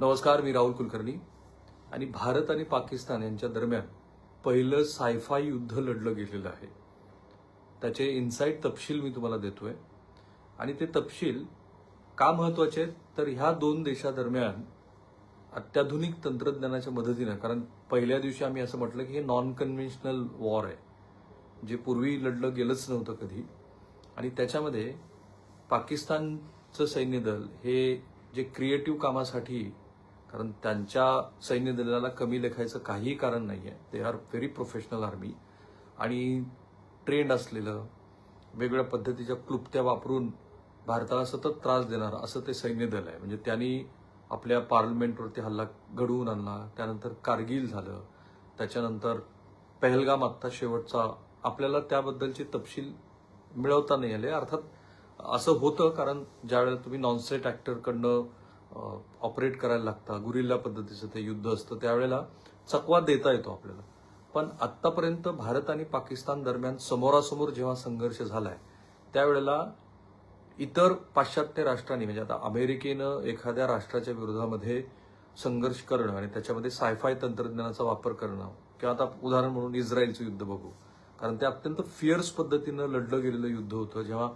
नमस्कार मी राहुल कुलकर्णी. आणि भारत आणि पाकिस्तान यांच्या दरम्यान पहिलं सायफाय युद्ध लढलं गेलेलं आहे. त्याचे इन्साईट तपशील मी तुम्हाला देतोय. आणि ते तपशील का महत्त्वाचे आहेत? तर ह्या दोन देशादरम्यान अत्याधुनिक तंत्रज्ञानाच्या मदतीनं कारण पहिल्या दिवशी आम्ही असं म्हटलं की हे नॉन कन्व्हेन्शनल वॉर आहे. जे पूर्वी लढलं गेलंच नव्हतं कधी. आणि त्याच्यामध्ये पाकिस्तानचं सैन्य दल हे जे क्रिएटिव्ह कामासाठी कारण त्यांच्या सैन्य दलाला कमी लेखायचं काहीही कारण नाही आहे they are very professional army आणि ट्रेंड असलेलं वेगवेगळ्या पद्धतीच्या क्लुप्त्या वापरून भारताला सतत त्रास देणार असं ते सैन्य दल आहे. म्हणजे त्यांनी आपल्या पार्लमेंटवरती हल्ला घडवून आणला त्यानंतर कारगिल झालं त्याच्यानंतर पहलगाम आत्ता शेवटचा. आपल्याला त्याबद्दलचे तपशील मिळवता नाही आले. अर्थात असं होतं कारण ज्यावेळेला तुम्ही नॉनस्टेट ऍक्टरकडनं ऑपरेट करायला लागतं. गुरिल्ला पद्धतीचं ते युद्ध असतं. त्यावेळेला चकवा देता येतो आपल्याला. पण आत्तापर्यंत भारत आणि पाकिस्तान दरम्यान समोरासमोर जेव्हा संघर्ष झालाय त्यावेळेला इतर पाश्चात्य राष्ट्रांनी म्हणजे आता अमेरिकेनं एखाद्या राष्ट्राच्या विरोधामध्ये संघर्ष करणं आणि त्याच्यामध्ये सायफाय तंत्रज्ञानाचा वापर करणं किंवा आता उदाहरण म्हणून इस्रायलचं युद्ध बघू. कारण ते अत्यंत फिअर्स पद्धतीनं लढलं गेलेलं युद्ध होतं जेव्हा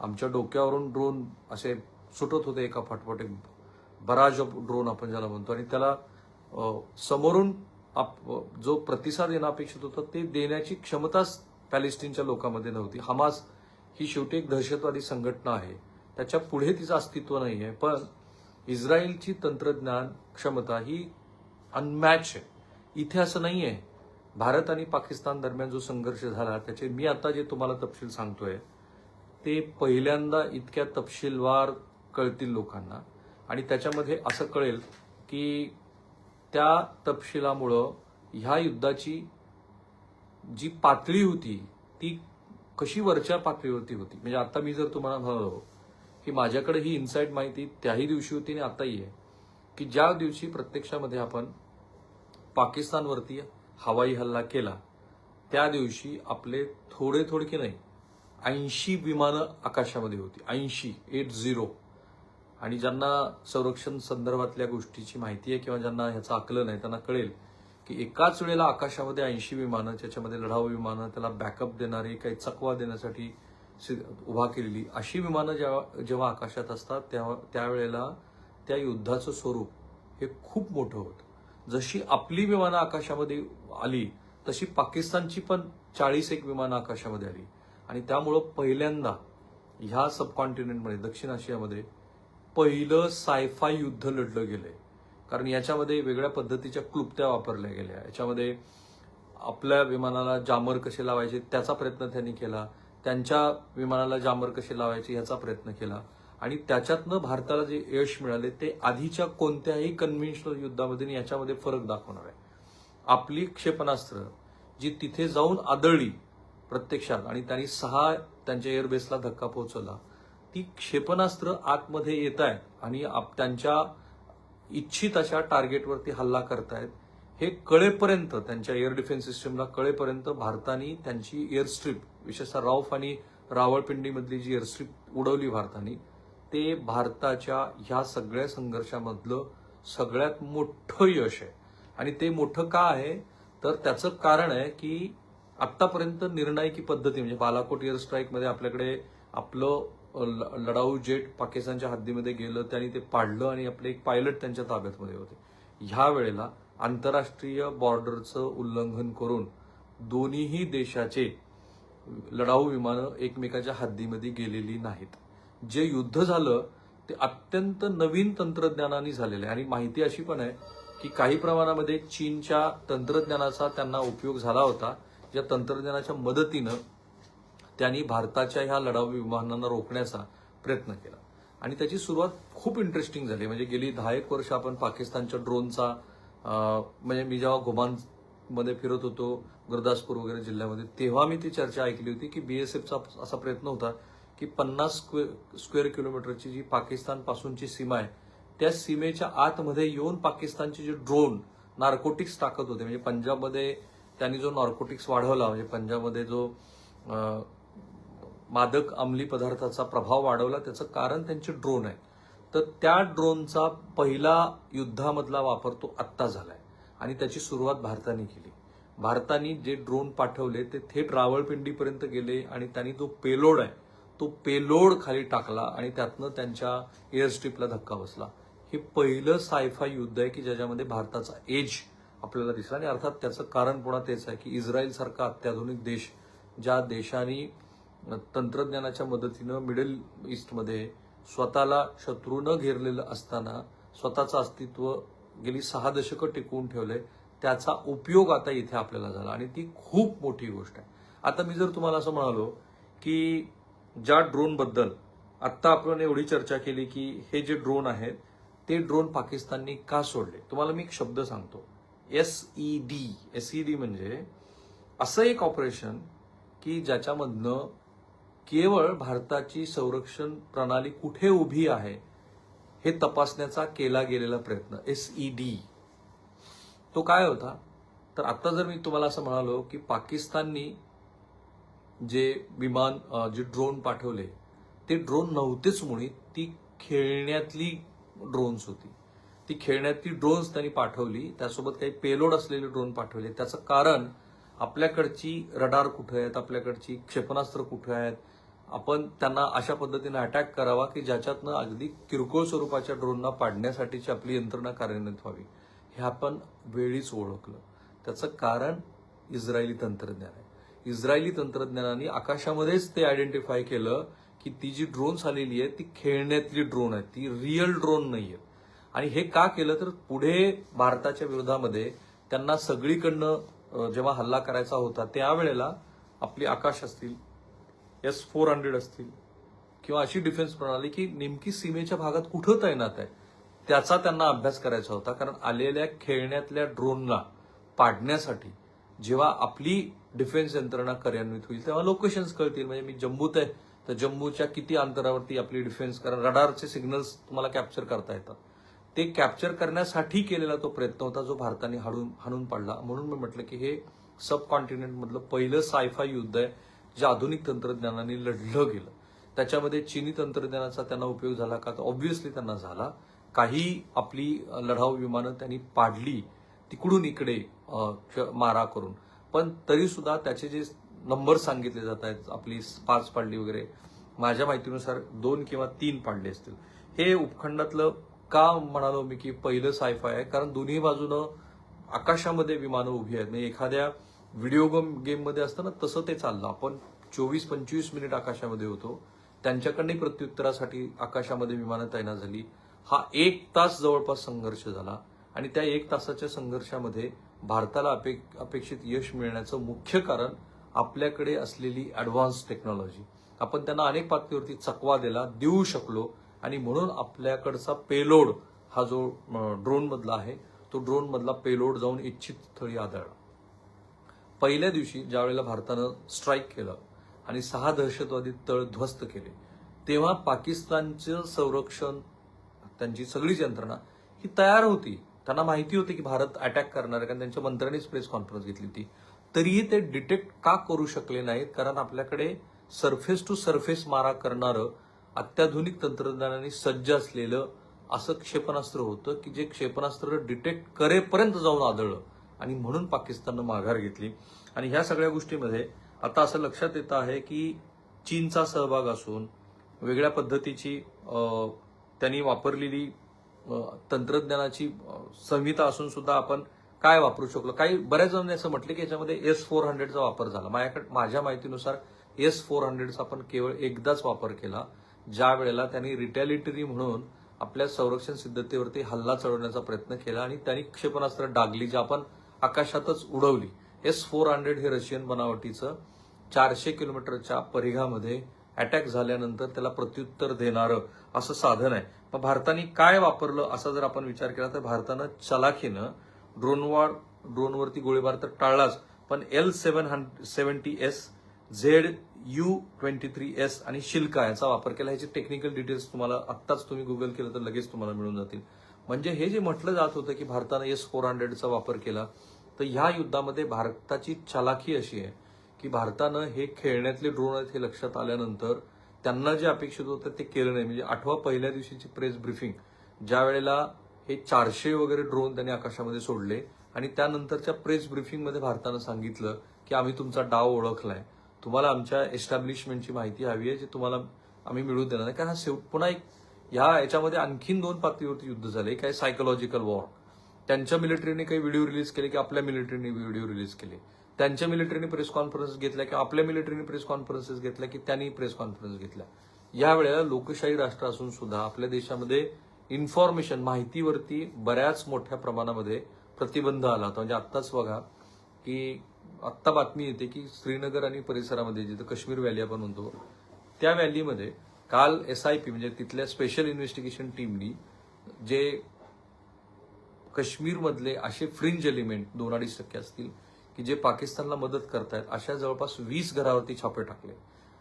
आमच्या डोक्यावरून ड्रोन असे सुटत होते एका पाठोपाठ बराज ऑफ ड्रोन आपण ज्याला म्हणतो आणि त्याला समोरून आप- जो प्रतिसाद येणं अपेक्षित होतं ते देण्याची क्षमताच पॅलेस्टीनच्या लोकांमध्ये नव्हती. हमास ही शेवटी एक दहशतवादी संघटना आहे. त्याच्या पुढे तिचं अस्तित्व नाही आहे. पण इस्रायलची तंत्रज्ञान क्षमता ही अनमॅच आहे. इथे असं नाही आहे. भारत आणि पाकिस्तान दरम्यान जो संघर्ष झाला त्याचे मी आता जे तुम्हाला तपशील सांगतोय ते पहिल्यांदा इतक्या तपशीलवार कळतील लोकांना. आणि त्याच्यामध्ये असं कळेल की त्या तपशिलामुळं ह्या युद्धाची जी पातळी होती ती कशी वरच्या पातळीवरती होती? म्हणजे आता मी जर तुम्हाला म्हणालो की माझ्याकडे ही इन्साईट माहिती त्याही दिवशी होती आणि आताही आहे की ज्या दिवशी प्रत्यक्षामध्ये आपण पाकिस्तानवरती हवाई हल्ला केला त्या दिवशी आपले थोडे थोडके नाही ऐंशी विमानं आकाशामध्ये होती. ऐंशी एट झिरो. आणि ज्यांना संरक्षण संदर्भातल्या गोष्टीची माहिती आहे किंवा ज्यांना ह्याचं आकलन आहे त्यांना कळेल की एकाच वेळेला आकाशामध्ये ऐंशी विमानं त्याच्यामध्ये लढाऊ विमानं त्याला बॅकअप देणारी काही चकवा देण्यासाठी सि- उभा केलेली अशी विमानं जेव्हा जेव्हा आकाशात असतात तेव्हा त्यावेळेला त्या युद्धाचं स्वरूप हे खूप मोठं होतं. जशी आपली विमानं आकाशामध्ये आली तशी पाकिस्तानची पण चाळीस एक विमानं आकाशामध्ये आली. आणि त्यामुळं पहिल्यांदा ह्या सबकॉन्टिनेंटमध्ये दक्षिण आशियामध्ये पहिलं सायफाय युद्ध लढलं गेलंय. कारण याच्यामध्ये वेगळ्या पद्धतीच्या क्लुप्त्या वापरल्या गेल्या. याच्यामध्ये आपल्या विमानाला जामर कसे लावायचे त्याचा प्रयत्न त्यांनी केला. त्यांच्या विमानाला जामर कसे लावायचे याचा प्रयत्न केला. आणि त्याच्यातनं भारताला जे यश मिळाले ते आधीच्या कोणत्याही कन्व्हेन्शनल युद्धामध्ये याच्यामध्ये फरक दाखवणार आहे. आपली क्षेपणास्त्र जी तिथे जाऊन आदळली प्रत्यक्षात आणि त्यांनी सहा त्यांच्या एअरबेसला धक्का पोहोचवला. ती क्षेपणास्त्र आतमध्ये येत आहेत आणि आप- त्यांच्या इच्छित अशा टार्गेटवरती हल्ला करतायत हे कळेपर्यंत त्यांच्या एअर डिफेन्स सिस्टमला कळेपर्यंत भारताने त्यांची एअर स्ट्रीप विशेषतः राऊफ आणि रावळपिंडीमधली जी एअरस्ट्रीप उडवली भारताने ते भारताच्या ह्या सगळ्या संघर्षामधलं सगळ्यात मोठं यश आहे. आणि ते मोठं का आहे? तर त्याचं कारण आहे की आत्तापर्यंत निर्णायकी पद्धती म्हणजे बालाकोट एअर स्ट्राईकमध्ये आपल्याकडे आपलं लढाऊ जेट पाकिस्तानच्या हद्दीमध्ये गेलं त्यांनी ते पाडलं आणि आपले एक पायलट त्यांच्या ताब्यातमध्ये होते. ह्या वेळेला आंतरराष्ट्रीय बॉर्डरचं उल्लंघन करून दोन्हीही देशाचे लढाऊ विमानं एकमेकाच्या हद्दीमध्ये गेलेली नाहीत. जे युद्ध झालं ते अत्यंत नवीन तंत्रज्ञानाने झालेलं आहे. आणि माहिती अशी पण आहे की काही प्रमाणामध्ये चीनच्या तंत्रज्ञानाचा त्यांना उपयोग झाला होता. ज्या तंत्रज्ञानाच्या मदतीनं त्यांनी भारताच्या ह्या लढाऊ विमानांना रोखण्याचा प्रयत्न केला. आणि त्याची सुरुवात खूप इंटरेस्टिंग झाली. म्हणजे गेली दहा एक वर्ष आपण पाकिस्तानच्या ड्रोनचा म्हणजे मी जेव्हा घुमानमध्ये फिरत होतो गुरदासपूर वगैरे जिल्ह्यामध्ये तेव्हा मी ती चर्चा ऐकली होती की बीएसएफचा असा प्रयत्न होता की पन्नास स्क्वे- स्क्वेअर किलोमीटरची जी पाकिस्तान पासूनची सीमा आहे त्या सीमेच्या आतमध्ये येऊन पाकिस्तानचे जे ड्रोन नार्कोटिक्स टाकत होते. म्हणजे पंजाबमध्ये त्यांनी जो नार्कोटिक्स वाढवला म्हणजे पंजाबमध्ये जो मादक अंमली पदार्थाचा प्रभाव वाढवला. त्याचं कारण त्यांचे ड्रोन आहे. तर त्या ड्रोनचा पहिला युद्धामधला वापर तो आत्ता झालाय. आणि त्याची सुरुवात भारताने केली. भारताने जे ड्रोन पाठवले ते थेट रावळपिंडीपर्यंत गेले आणि त्यांनी जो पेलोड आहे तो पेलोड खाली टाकला आणि त्यातनं त्यांच्या एअरस्ट्रीपला धक्का बसला. हे पहिलं सायफा युद्ध आहे की ज्याच्यामध्ये भारताचा एज आपल्याला दिसला. आणि अर्थात त्याचं कारण पुन्हा तेच आहे की इस्रायल सारखा अत्याधुनिक देश ज्या देशाने तंत्रज्ञानाच्या मदतीनं मिडल ईस्टमध्ये स्वतःला शत्रूनं घेरलेलं असताना स्वतःचं अस्तित्व गेली सहा दशकं टिकवून ठेवलंय. त्याचा उपयोग आता इथे आपल्याला झाला आणि ती खूप मोठी गोष्ट आहे. आता मी जर तुम्हाला असं म्हणालो की ज्या ड्रोनबद्दल आत्ता आपण एवढी चर्चा केली की हे जे ड्रोन आहेत ते ड्रोन पाकिस्ताननी का सोडले? तुम्हाला मी एक शब्द सांगतो. S E D S E D म्हणजे असं एक ऑपरेशन की ज्याच्यामधनं केवळ भारताची संरक्षण प्रणाली कुठे उभी आहे हे तपासण्याचा केला गेलेला प्रयत्न एस ई डी. तो काय होता? तर आता जर मी तुम्हाला असं म्हणालो की पाकिस्ताननी जे विमान जे ड्रोन पाठवले ते ड्रोन नव्हतेच मुळी ती खेळण्यातली ड्रोन्स होती. ती खेळण्यातली ड्रोन्स त्यांनी पाठवली त्यासोबत काही पेलोड असलेले ड्रोन पाठवले. त्याचं कारण आपल्याकडची रडार कुठे आहेत आपल्याकडची क्षेपणास्त्र कुठे आहेत आपण त्यांना अशा पद्धतीने अटॅक करावा की ज्याच्यातनं अगदी किरकोळ स्वरूपाच्या ड्रोनना पाडण्यासाठीची आपली यंत्रणा कार्यान्वित व्हावी. हे आपण वेळीच ओळखलं. त्याचं कारण इस्रायली तंत्रज्ञान आहे. इस्रायली तंत्रज्ञानाने आकाशामध्येच ते आयडेंटिफाय केलं की ती जी ड्रोन्स आलेली आहे ती खेळण्यातली ड्रोन आहे ती रिअल ड्रोन नाही आहे आणि हे का केलं तर पुढे भारताच्या विरोधामध्ये त्यांना सगळीकडनं जेव्हा हल्ला करायचा होता त्यावेळेला आपली आकाश असतील एस फोर हंड्रेड असतील. किंवा अशी डिफेन्स प्रणाली की नेमकी सीमेच्या भागात कुठं तैनात आहे त्याचा त्यांना अभ्यास करायचा होता. कारण आलेल्या खेळण्यातल्या ड्रोनला पाडण्यासाठी जेव्हा आपली डिफेन्स यंत्रणा कार्यान्वित होईल तेव्हा लोकेशन्स कळतील. म्हणजे मी जम्मूत आहे तर जम्मूच्या किती अंतरावरती आपली डिफेन्स कारण रडारचे सिग्नल्स तुम्हाला कॅप्चर करता येतात. ते कॅप्चर करण्यासाठी केलेला तो प्रयत्न होता जो भारताने हाडून हाणून पाडला. म्हणून मी म्हटलं की हे सब पहिलं सायफा युद्ध आहे. जे आधुनिक तंत्रज्ञानाने लढलं गेलं त्याच्यामध्ये चीनी तंत्रज्ञानाचा त्यांना उपयोग झाला का? तर ऑब्व्हियसली त्यांना झाला. काही आपली लढाऊ विमानं त्यांनी पाडली तिकडून इकडे मारा करून. पण तरीसुद्धा त्याचे जे नंबर सांगितले जात आहेत आपली पाच पाडली वगैरे माझ्या माहितीनुसार दोन किंवा तीन पाडले असतील. हे उपखंडातलं का म्हणालो मी की पहिलं सायफाय आहे? कारण दोन्ही बाजूनं आकाशामध्ये विमानं उभी आहेत. म्हणजे एखाद्या व्हिडिओ गेम गेममध्ये असतं ना तसं ते चाललं. आपण चोवीस पंचवीस मिनिट आकाशामध्ये होतो. त्यांच्याकडनंही प्रत्युत्तरासाठी आकाशामध्ये विमानं तैनात झाली. हा एक तास जवळपास संघर्ष झाला. आणि त्या एक तासाच्या संघर्षामध्ये भारताला अपे- अपेक्षित यश मिळण्याचं मुख्य कारण आपल्याकडे असलेली ऍडव्हान्स टेक्नॉलॉजी आपण त्यांना अनेक पातळीवरती चकवा दिला देऊ शकलो. आणि म्हणून आपल्याकडचा पेलोड हा जो ड्रोनमधला आहे तो ड्रोनमधला पेलोड जाऊन इच्छित स्थळी आदळला. पहिल्या दिवशी ज्यावेळेला भारतानं स्ट्राईक केलं आणि सहा दहशतवादी तळ ध्वस्त केले तेव्हा पाकिस्तानचं संरक्षण त्यांची सगळीच यंत्रणा ही तयार होती. त्यांना माहिती होती की भारत अटॅक करणार आहे कारण त्यांच्या मंत्र्यांनीच प्रेस कॉन्फरन्स घेतली होती. तरीही ते डिटेक्ट का करू शकले नाहीत? कारण आपल्याकडे सरफेस टू सरफेस मारा करणारं अत्याधुनिक तंत्रज्ञानाने सज्ज असलेलं असं क्षेपणास्त्र होतं की जे क्षेपणास्त्र डिटेक्ट करेपर्यंत जाऊन आदळलं. आणि म्हणून पाकिस्ताननं माघार घेतली. आणि ह्या सगळ्या गोष्टीमध्ये आता असं लक्षात येतं आहे की चीनचा सहभाग असून वेगळ्या पद्धतीची त्यांनी वापरलेली तंत्रज्ञानाची संहिता असून सुद्धा आपण काय वापरू शकलो? काही बऱ्याच जणांनी असं म्हटलं की याच्यामध्ये एस फोर हंड्रेडचा वापर झाला. माझ्याकडे माझ्या माहितीनुसार एस फोर हंड्रेडचा आपण केवळ एकदाच वापर केला ज्या वेळेला त्यांनी रिटॅलिटरी म्हणून आपल्या संरक्षण सिद्धतेवरती हल्ला चढवण्याचा प्रयत्न केला आणि त्यांनी क्षेपणास्त्र डागली जे आपण आकाशातच उडवली. एस फोर हंड्रेड हे रशियन बनावटीचं चारशे किलोमीटरच्या परिघामध्ये अटॅक झाल्यानंतर त्याला प्रत्युत्तर देणारं असं साधन आहे. मग भारताने काय वापरलं असा जर आपण विचार केला तर भारतानं चलाखीनं ड्रोनवर ड्रोनवरती गोळीबार तर टाळलाच. पण L seven seventy S Z U twenty three S आणि शिल्का याचा वापर केला. ह्याचे टेक्निकल डिटेल्स तुम्हाला आत्ताच तुम्ही गुगल केलं तर लगेच तुम्हाला मिळून जातील. म्हणजे हे जे म्हटलं जात होतं की भारतानं एस फोर हंड्रेडचा वापर केला तर ह्या युद्धामध्ये भारताची चालाखी अशी आहे की भारतानं हे खेळण्यातले ड्रोन आहेत हे लक्षात आल्यानंतर त्यांना जे अपेक्षित होतं ते केलं नाही. म्हणजे आठवा पहिल्या दिवशीची प्रेस ब्रिफिंग ज्या वेळेला हे चारशे वगैरे ड्रोन त्यांनी आकाशामध्ये सोडले आणि त्यानंतरच्या प्रेस ब्रिफिंगमध्ये भारतानं सांगितलं की आम्ही तुमचा डाव ओळखलाय. तुम्हाला आमच्या एस्टॅब्लिशमेंटची माहिती हवी आहे जी तुम्हाला आम्ही मिळू देणार नाही कारण हा शेवट पुन्हा एक ह्या याच्यामध्ये आणखीन दोन पातळीवरती युद्ध झाले. काय सायकोलॉजिकल वॉर त्यांच्या मिलिटरीने काही व्हिडिओ रिलीज केले की आपल्या मिलिटरीने व्हिडिओ रिलीज केले. त्यांच्या मिलिटरीने प्रेस कॉन्फरन्स घेतल्या की आपल्या मिलिटरीने प्रेस कॉन्फरन्सेस घेतल्या की त्यांनी प्रेस कॉन्फरन्स घेतल्या. या वेळेला लोकशाही राष्ट्र असून सुद्धा आपल्या देशामध्ये इन्फॉर्मेशन माहितीवरती बऱ्याच मोठ्या प्रमाणामध्ये प्रतिबंध आला होता. म्हणजे आत्ताच बघा की आत्ता बातमी येते की श्रीनगर आणि परिसरामध्ये जिथं काश्मीर व्हॅली आपण म्हणतो त्या व्हॅलीमध्ये काल एस आय पी म्हणजे तिथल्या स्पेशल इन्व्हेस्टिगेशन टीमनी जे काश्मीरमधले असे फ्रिंज एलिमेंट दोन अडीच टक्के असतील की जे पाकिस्तानला मदत करतायत अशा जवळपास वीस घरावरती छापे टाकले.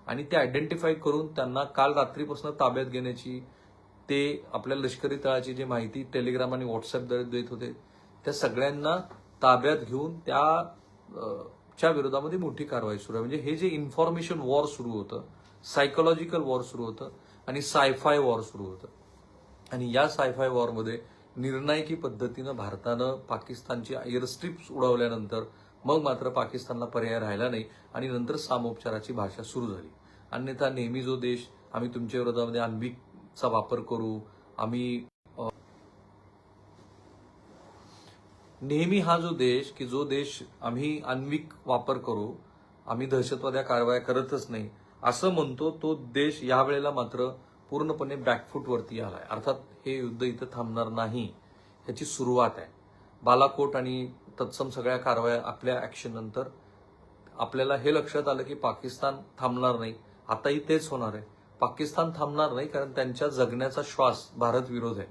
आणि ते आयडेंटिफाय करून त्यांना काल रात्रीपासून ताब्यात घेण्याची ते आपल्या लष्करी तळाची जी माहिती टेलिग्राम आणि व्हॉट्सअपद्वारे देत होते त्या सगळ्यांना ताब्यात घेऊन त्या च्या विरोधामध्ये मोठी कारवाई सुरू आहे. म्हणजे हे जे इन्फॉर्मेशन वॉर सुरू होतं सायकोलॉजिकल वॉर सुरू होतं आणि सायफाय वॉर सुरू होतं. आणि या सायफाय वॉरमध्ये निर्णायकी पद्धतीनं भारतानं पाकिस्तानची एअरस्ट्रिप्स उडवल्यानंतर मग मात्र पाकिस्तानला पर्याय राहिला नाही आणि नंतर सामोपचाराची भाषा सुरू झाली. अन्यथा नेहमी जो देश आम्ही तुमच्या विरोधामध्ये आण्विकचा वापर करू आम्ही नेहमी हा जो देश की जो देश आम्ही आण्विक वापर करू आम्ही दहशतवाद्या कारवाया करतच नाही असं म्हणतो तो देश यावेळेला मात्र पूर्णपणे बॅकफूटवरती आलाय. अर्थात हे युद्ध इथं थांबणार नाही ह्याची सुरुवात आहे. बालाकोट आणि तत्सम सगळ्या कारवाया आपल्या ऍक्शन नंतर आपल्याला हे लक्षात आलं की पाकिस्तान थांबणार नाही. आताही तेच होणार आहे. पाकिस्तान थांबणार नाही कारण त्यांच्या जगण्याचा श्वास भारत विरोध आहे.